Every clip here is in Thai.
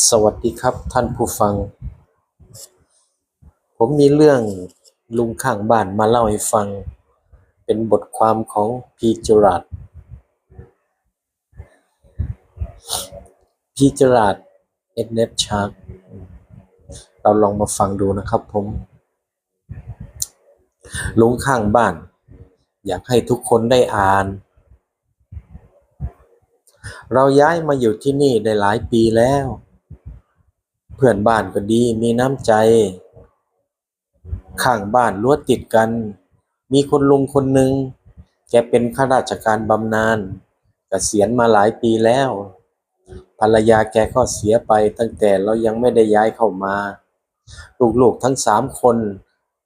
สวัสดีครับท่านผู้ฟัง ผมมีเรื่องลุงข้างบ้านมาเล่าให้ฟัง เป็นบทความของพีจรัดพีจรัดเอ็ดเนตชาร์กเราลองมาฟังดูนะครับผม ลุงข้างบ้าน อยากให้ทุกคนได้อ่าน เราย้ายมาอยู่ที่นี่ได้หลายปีแล้ว พื่อนบ้านก็ดีมีน้ำใจ ข้างบ้านรั้วติดกัน มีคนลุงคนหนึ่งแกเป็นข้าราชการบำนาญเกษียณมาหลายปีแล้ว ภรรยาแกก็เสียไปตั้งแต่เรายังไม่ได้ย้ายเข้ามา ลูกๆทั้งสามคน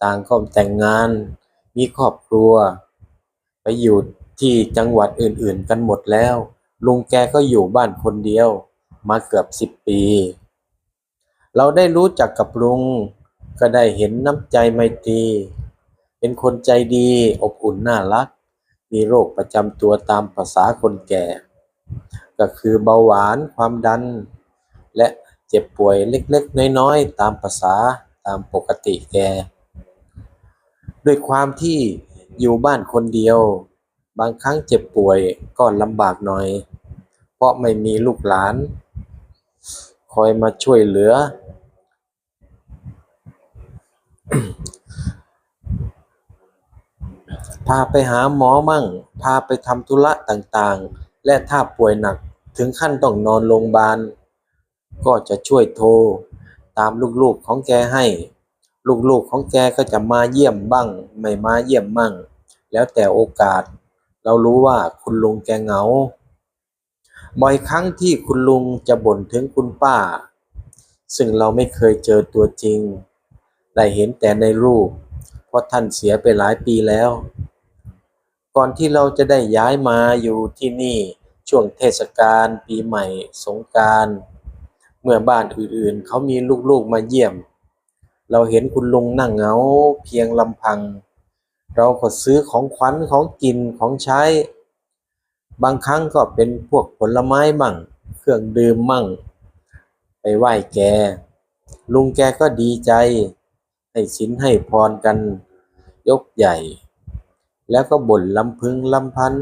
ต่างก็แต่งงาน มีครอบครัว ไปอยู่ที่จังหวัดอื่นๆกันหมดแล้ว ลุงแกก็อยู่บ้านคนเดียว มาเกือบสิบปี เราได้รู้จักกับลุง ก็ได้เห็นน้ำใจไมตรี เป็นคนใจดีอบอุ่นน่ารัก มีโรคประจำตัวตามภาษาคนแก่ ก็คือเบาหวานความดัน และเจ็บป่วยเล็กๆ น้อยๆ ตามภาษาตามปกติแก ด้วยความที่อยู่บ้านคนเดียว บางครั้งเจ็บป่วยก็ลำบากหน่อย เพราะไม่มีลูกหลาน คอยมาช่วยเหลือ พาไปหาหมอมั่ง พาไปทำธุระต่างๆ และถ้าป่วยหนักถึงขั้นต้องนอนโรงพยาบาล ก็จะช่วยโทร ตามลูกๆของแกให้ ลูกๆของแกก็จะมาเยี่ยมบ้าง ไม่มาเยี่ยมมั่ง แล้วแต่โอกาส เรารู้ว่าคุณลุงแกเหงา บ่อยครั้งที่คุณลุงจะบ่นถึงคุณป้า ซึ่งเราไม่เคยเจอตัวจริง ได้เห็นแต่ในรูป เพราะท่านเสียไปหลายปีแล้ว ก่อนที่เราจะได้ย้ายมาอยู่ที่นี่ช่วงเทศกาลปีใหม่สงกานต์เมื่อบ้านอื่นๆ เขามีลูกๆมาเยี่ยม เราเห็นคุณลุงนั่งเหงาเพียงลำพัง เราก็ซื้อของขวัญของกินของใช้ บางครั้งก็เป็นพวกผลไม้มั่ง เครื่องดื่มมั่ง ไปไหว้แก ลุงแกก็ดีใจ ให้สินให้พรกันยกใหญ่ แล้วก็บ่นลำพึงลำพัน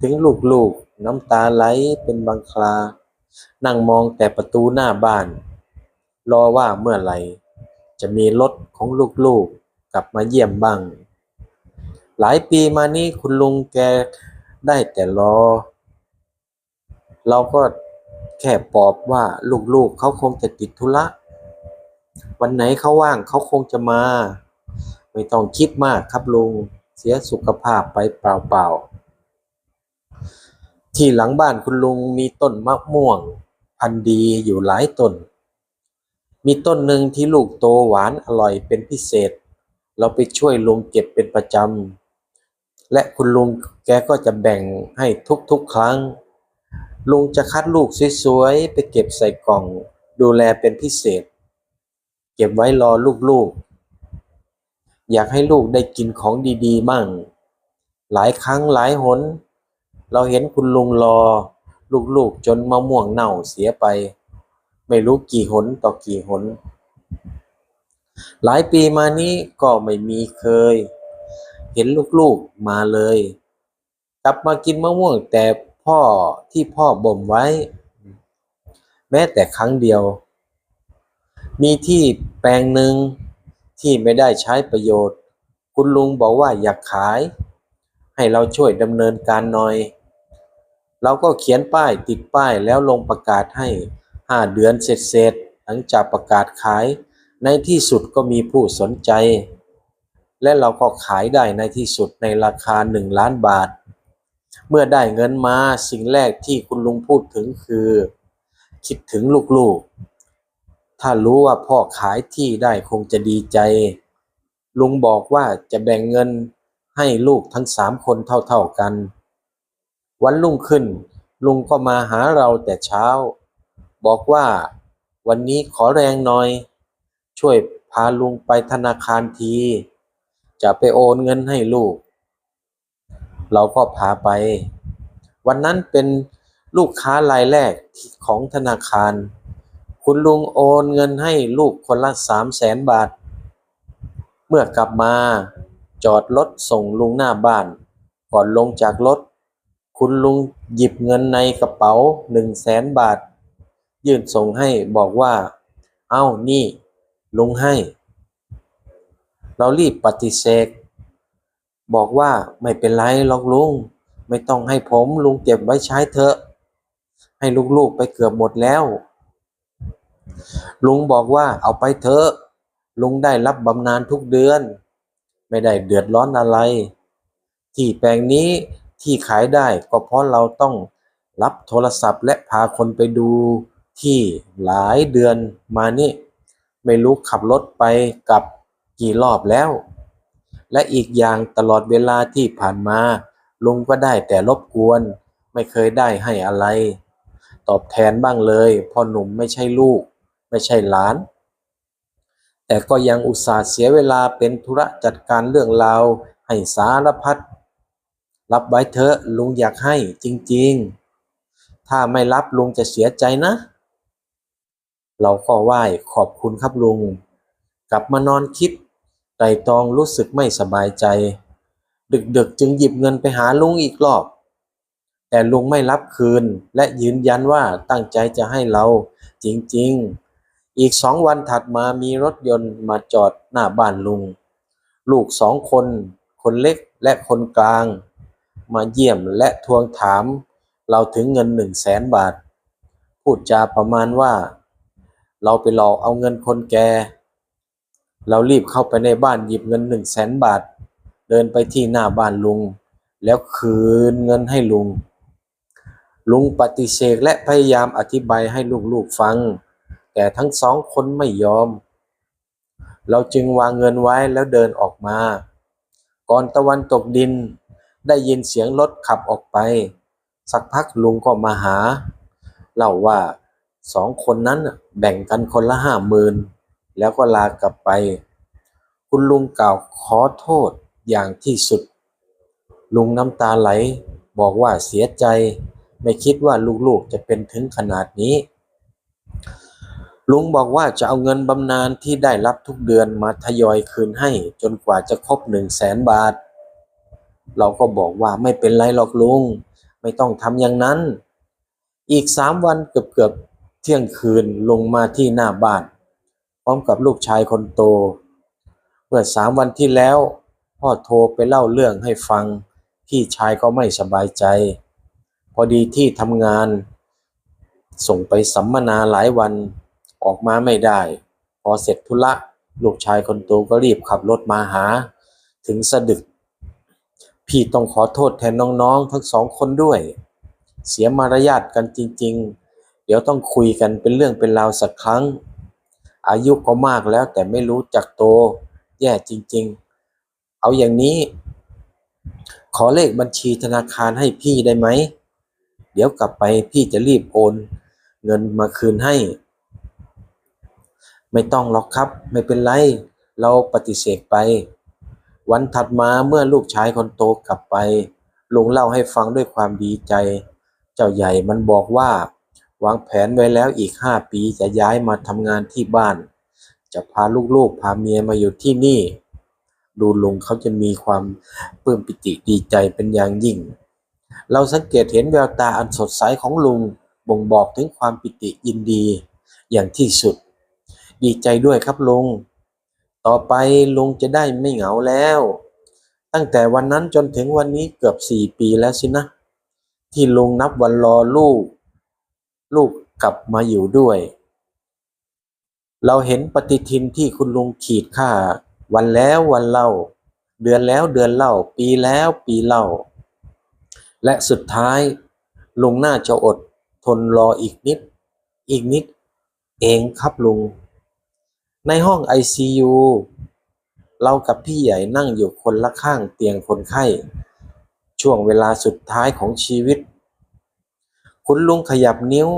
ถึงลูกๆน้ำตาไหลเป็นบางครา นั่งมองแต่ประตูหน้าบ้าน รอว่าเมื่อไหร่จะมีรถของลูกๆกลับมาเยี่ยมบ้าง หลายปีมานี้คุณลุงแกได้แต่รอ เราก็แค่ปอบว่าลูกๆเขาคงจะติดธุระ วันไหนเขาว่างเขาคงจะมา ไม่ต้องคิดมากครับลุง เสียสุขภาพไปเปล่าๆ ที่หลังบ้านคุณลุงมีต้นมะม่วง พันธุ์ดีอยู่หลายต้น มีต้นหนึ่งที่ลูกโตหวานอร่อยเป็นพิเศษ เราไปช่วยลุงเก็บเป็นประจำ และคุณลุงแกก็จะแบ่งให้ทุกๆครั้ง ลุงจะคัดลูกสวยๆ ไปเก็บใส่กล่อง ดูแลเป็นพิเศษ ก็บไว้รอลูกๆ อยากให้ลูกได้กินของดีๆ มั่ง หลายครั้งหลายหน เราเห็นคุณลุงรอ ลูกๆ จนมะม่วงเน่าเสียไป ไม่รู้กี่หนต่อกี่หน หลายปีมานี้ก็ไม่มีเคย เห็นลูกๆมาเลย กลับมากินมะม่วงแต่พ่อที่พ่อบ่มไว้ แม้แต่ครั้งเดียว มีที่ แปลงหนึ่งที่ไม่ได้ใช้ประโยชน์ คุณลุงบอกว่าอยากขาย ให้เราช่วยดำเนินการหน่อย เราก็เขียนป้ายติดป้ายแล้วลงประกาศให้หาเดือนเสร็จๆหลังจากประกาศขาย ในที่สุดก็มีผู้สนใจ และเราก็ขายได้ในที่สุดในราคาหนึ่งล้านบาท เมื่อได้เงินมาสิ่งแรกที่คุณลุงพูดถึงคือ คิดถึงลูกๆ ถ้ารู้ว่าพ่อขายที่ได้คงจะดีใจ ลุงบอกว่าจะแบ่งเงินให้ลูกทั้งสามคนเท่าๆกัน วันรุ่งขึ้น ลุงก็มาหาเราแต่เช้า บอกว่า วันนี้ขอแรงหน่อย ช่วยพาลุงไปธนาคารที จะไปโอนเงินให้ลูก เราก็พาไป วันนั้นเป็นลูกค้ารายแรกของธนาคาร คุณลุงโอนเงินให้ลูกคนละสามแสนบาท เมื่อกลับมาจอดรถส่งลุงหน้าบ้าน ก่อนลงจากรถ คุณลุงหยิบเงินในกระเป๋าหนึ่งแสนบาท ยื่นส่งให้บอกว่า เอ้านี่ ลุงให้ เรารีบปฏิเสธ บอกว่าไม่เป็นไรหรอกลุง ไม่ต้องให้ผมลุงเก็บไว้ใช้เถอะ ให้ลูกๆไปเกือบหมดแล้ว ลุงบอกว่าเอาไปเถอะ ลุงได้รับบำนาญทุกเดือน ไม่ได้เดือดร้อนอะไร ที่แปลงนี้ที่ขายได้ก็เพราะเราต้องรับโทรศัพท์และพาคนไปดูที่หลายเดือนมานี่ ไม่รู้ขับรถไปกับกี่รอบแล้ว และอีกอย่างตลอดเวลาที่ผ่านมา ลุงก็ได้แต่รบกวน ไม่เคยได้ให้อะไร ตอบแทนบ้างเลยพ่อหนุ่มไม่ใช่ลูก ไม่ใช่หลาน แต่ก็ยังอุตส่าห์เสียเวลาเป็นธุระจัดการเรื่องราวให้สารพัดรับไว้เถอะลุงอยากให้จริงๆ ถ้าไม่รับลุงจะเสียใจนะ เราก็ไหว้ขอบคุณครับลุง กลับมานอนคิดไตรตรองรู้สึกไม่สบายใจ ดึกๆจึงหยิบเงินไปหาลุงอีกรอบ แต่ลุงไม่รับคืนและยืนยันว่าตั้งใจจะให้เราจริงๆ อีกสองวันถัดมามีรถยนต์มาจอดหน้าบ้านลุง ลูกสองคน คนเล็กและคนกลาง มาเยี่ยมและทวงถาม เราถึงเงินหนึ่งแสนบาท พูดจาประมาณว่า เราไปหลอกเอาเงินคนแก เรารีบเข้าไปในบ้านหยิบเงินหนึ่งแสนบาท เดินไปที่หน้าบ้านลุง แล้วคืนเงินให้ลุง ลุงปฏิเสธและพยายามอธิบายให้ลูกๆฟัง แต่ทั้งสองคนไม่ยอม เราจึงวางเงินไว้แล้วเดินออกมา ก่อนตะวันตกดิน ได้ยินเสียงรถขับออกไป สักพักลุงก็มาหา เล่าว่าสองคนนั้นแบ่งกันคนละห้าหมื่นแล้วก็ลากลับไป คุณลุงกล่าวขอโทษอย่างที่สุด ลุงน้ำตาไหลบอกว่าเสียใจ ไม่คิดว่าลูกๆจะเป็นถึงขนาดนี้ ลุงบอกว่าจะเอาเงินบำนาญที่ได้รับทุกเดือนมาทยอยคืนให้ จนกว่าจะครบหนึ่งแสนบาท เราก็บอกว่าไม่เป็นไรหรอกลุง ไม่ต้องทำอย่างนั้น อีกสามวันเกือบเกือบเที่ยงคืนลงมาที่หน้าบ้าน พร้อมกับลูกชายคนโต เมื่อสามวันที่แล้ว พ่อโทรไปเล่าเรื่องให้ฟัง พี่ชายก็ไม่สบายใจ พอดีที่ทำงาน ส่งไปสัมมนาหลายวัน ออกมาไม่ได้ พอเสร็จธุระลูกชายคนโตก็รีบขับรถมาหา ถึงสะดึก พี่ต้องขอโทษแทนน้องๆ ทั้งสองคนด้วย เสียมารยาทกันจริง ๆ เดี๋ยวต้องคุยกันเป็นเรื่องเป็นราวสักครั้ง อายุก็มากแล้วแต่ไม่รู้จักโต แย่จริง ๆ เอาอย่างนี้ ขอเลขบัญชีธนาคารให้พี่ได้ไหม เดี๋ยวกลับไปพี่จะรีบโอน เงินมาคืนให้ ไม่ต้องหรอกครับ ไม่เป็นไร เราปฏิเสธไป วันถัดมาเมื่อลูกชายคนโตกลับไป ลุงเล่าให้ฟังด้วยความดีใจ เจ้าใหญ่มันบอกว่า วางแผนไว้แล้วอีกห้าปีจะย้ายมาทำงานที่บ้าน จะพาลูกๆ พาเมียมาอยู่ที่นี่ ดูลุงเขาจะมีความปลื้มปิติดีใจเป็นอย่างยิ่ง เราสังเกตเห็นแววตาอันสดใสของลุงบ่งบอกถึงความปิติยินดี อย่างที่สุด ดีใจด้วยครับลุง ต่อไปลุงจะได้ไม่เหงาแล้ว ตั้งแต่วันนั้นจนถึงวันนี้เกือบสี่ปีแล้วสินะ ที่ลุงนับวันรอลูก ลูกกลับมาอยู่ด้วย เราเห็นปฏิทินที่คุณลุงขีดค่า วันแล้ววันเล่า เดือนแล้วเดือนเล่า ปีแล้วปีเล่า และสุดท้ายลุงน่าจะอดทนรออีกนิด อีกนิด เองครับลุง ในห้อง ICU เรากับพี่ใหญ่นั่งอยู่คนละข้างเตียงคนไข้ ช่วงเวลาสุดท้ายของชีวิต คุณลุงขยับนิ้ว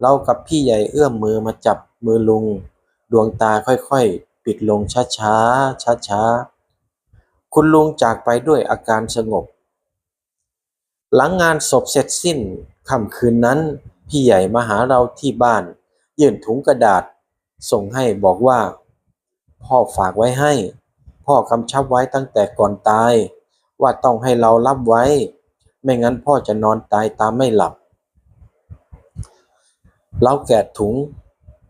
เรากับพี่ใหญ่เอื้อมมือมาจับมือลุง ดวงตาค่อยๆ ปิดลงช้าๆช้าๆคุณลุงจากไปด้วยอาการสงบ หลังงานศพเสร็จสิ้นค่ำคืนนั้น พี่ใหญ่มาหาเราที่บ้าน ยื่นถุงกระดาษ ส่งให้บอกว่า พ่อฝากไว้ให้ พ่อกำชับไว้ตั้งแต่ก่อนตาย ว่าต้องให้เรารับไว้ ไม่งั้นพ่อจะนอนตายตามไม่หลับ เราแกะถุง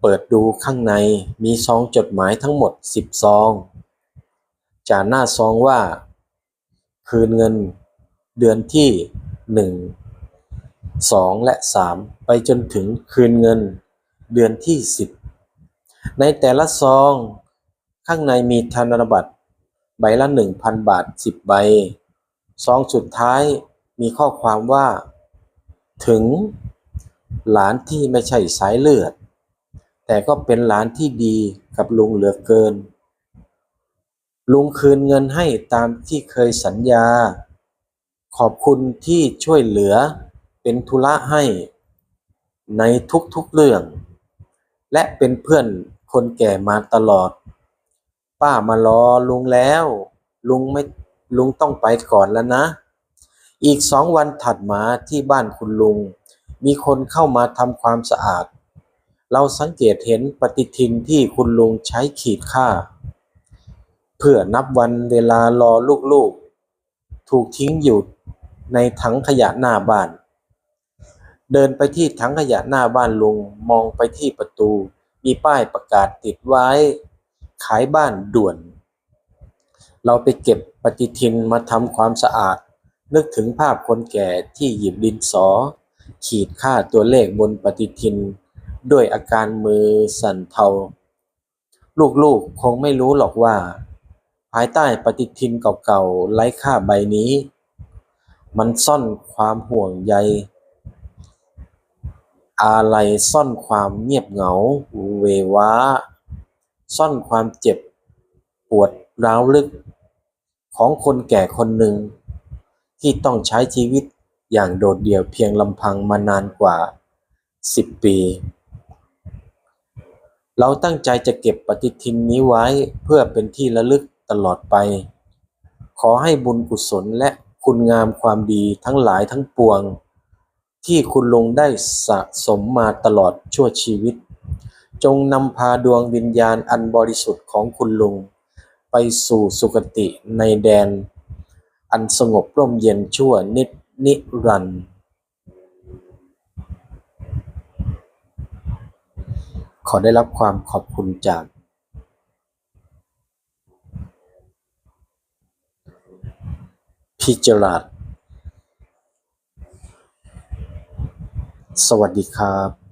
เปิดดูข้างในมีซองจดหมายทั้งหมดสิบซองจากหน้าซองว่า คืนเงินเดือนที่หนึ่งสองและสามไปจนถึงคืนเงินเดือนที่สิบ ในแต่ละซอง ข้างในมีธนบัตรใบละหนึ่งพันบาทสิบใบ ซองสุดท้ายมีข้อความว่า ถึงหลานที่ไม่ใช่สายเลือด แต่ก็เป็นหลานที่ดีกับลุงเหลือเกิน ลุงคืนเงินให้ตามที่เคยสัญญา ขอบคุณที่ช่วยเหลือเป็นธุระให้ในทุกๆเรื่อง และเป็นเพื่อน คนแก่มาตลอด ป้ามารอลุงแล้ว ลุงไม่ลุงต้องไปก่อนแล้วนะ อีกสองวันถัดมาที่บ้านคุณลุง มีคนเข้ามาทำความสะอาด เราสังเกตเห็นปฏิทินที่คุณลุงใช้ขีดค่า เพื่อนับวันเวลารอลูกๆ ถูกทิ้งอยู่ในถังขยะหน้าบ้าน เดินไปที่ถังขยะหน้าบ้านลุงมองไปที่ประตู มีป้ายประกาศติดไว้ ขายบ้านด่วน เราไปเก็บปฏิทินมาทำความสะอาด นึกถึงภาพคนแก่ที่หยิบดินสอ ขีดค่าตัวเลขบนปฏิทิน ด้วยอาการมือสั่นเทา ลูกๆคงไม่รู้หรอกว่า ภายใต้ปฏิทินเก่าๆไร้ค่าใบนี้ มันซ่อนความห่วงใย อาลัยซ่อนความเงียบเหงาเวว้า ซ่อนความเจ็บ ปวดร้าวลึก ของคนแก่คนหนึ่ง ที่ต้องใช้ชีวิตอย่างโดดเดี่ยวเพียงลำพังมานานกว่าสิบปี เราตั้งใจจะเก็บปฏิทินนี้ไว้เพื่อเป็นที่ระลึกตลอดไป ขอให้บุญกุศลและคุณงามความดีทั้งหลายทั้งปวง ที่คุณลุงได้สะสมมาตลอดชั่วชีวิต จงนำพาดวงวิญญาณอันบริสุทธิ์ของคุณลุง ไปสู่สุคติในแดน อันสงบร่มเย็นชั่วนิดนิรันดร์ขอได้รับความขอบคุณจาก พิจารณา สวัสดีครับ